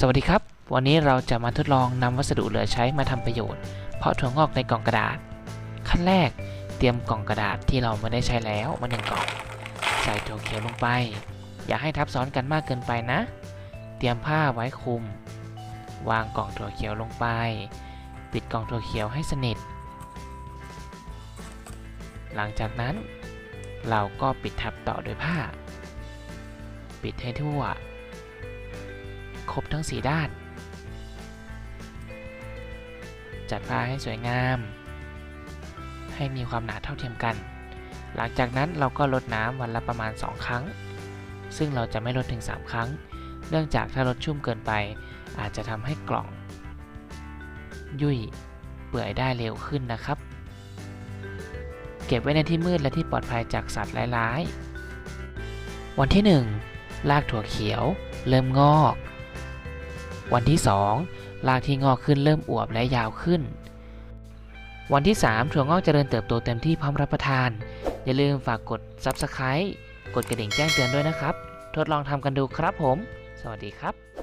สวัสดีครับ วันนี้เราจะมาทดลองนำวัสดุเหลือใช้มาทำประโยชน์ เพาะถั่วงอกในกล่องกระดาษ ขั้นแรกเตรียมกล่องกระดาษที่เราไม่ได้ใช้แล้วมาหนึ่งกล่อง ใส่ถั่วเขียวลงไป อย่าให้ทับซ้อนกันมากเกินไปนะ เตรียมผ้าไว้คลุม วางกล่องถั่วเขียวลงไป ปิดกล่องถั่วเขียวให้สนิท หลังจากนั้น เราก็ปิดทับต่อด้วยผ้า ปิดให้ทั่ว ครบทั้งสีด้าน จัดผ้าให้สวยงาม ให้มีความหนาเท่าเทียมกัน หลังจากนั้นเราก็ลดน้ำวันละประมาณ 2 ครั้ง ซึ่งเราจะไม่ลดถึง 3 ครั้ง เนื่องจากถ้าลดชุ่มเกินไป อาจจะทำให้กล่อง ยุ่ยเปื่อยได้เร็วขึ้นนะครับ เก็บไว้ในที่มืดและที่ปลอดภัยจากสัตว์ร้ายๆวันที่ 1 รากถั่วเขียว เริ่มงอก วันที่ 2 รากที่งอกขึ้นเริ่มอวบและยาวขึ้น วันที่ 3 ถั่วงอกเจริญเติบโตเต็มที่พร้อมรับประทาน อย่าลืมฝากกด Subscribe กดกระดิ่งแจ้งเตือนด้วยนะครับ ทดลองทำกันดูครับผม สวัสดีครับ